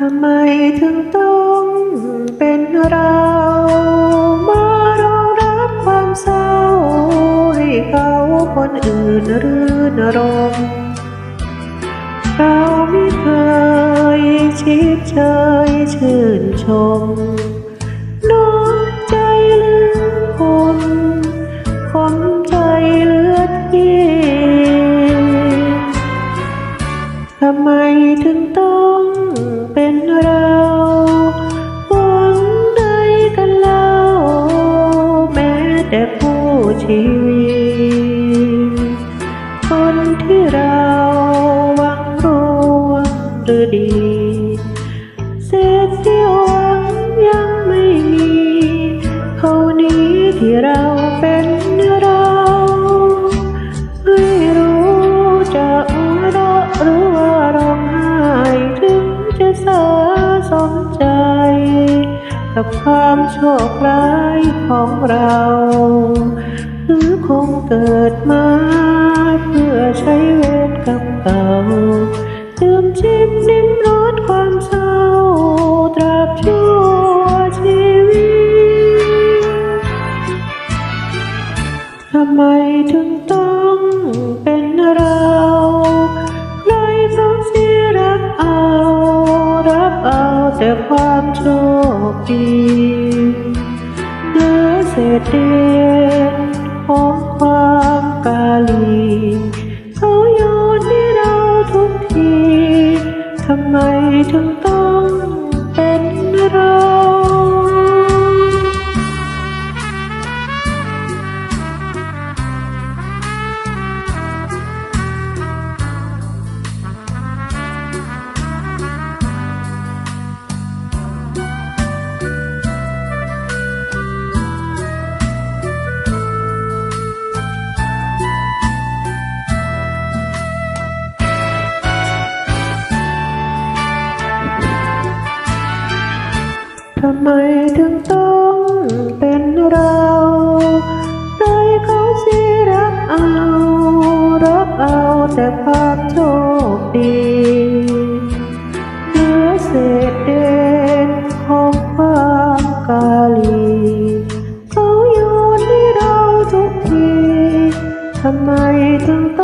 ทำไมถึงต้องเป็นเรามารองรับความเศร้า ให้เขาคนอื่นรื่นรมเราไม่เคยชิดเชยชื่นชม ชีวิต คนที่เราหวังรวมหรือดี เศษเสี้ยวหวังยังไม่มีเท่านี้ที่เราเป็นเราไม่รู้จะหัวเราะหรือว่าร้องไห้ถึงจะสาสมใจ กับความโชคร้ายของเรา คงเกิดมาเพื่อใช้เวรกับเก่าดื่มชิมลิ้มรสความเศร้า ตราบชั่วชีวิตทำไมถึงต้องเป็นเราใครเขาเสียรักเอา รับเอาแต่ความโชคดีเหลือเศษเดียนำไมถึงต้อง ทำไมถึงต้องเป็นเราใครเขาสิรักเอา รักเอาแต่ความโชคดีเหลือเศษเด่นของความกาลีเขาโยนให้เราทุกที ทำไมถึงต้อง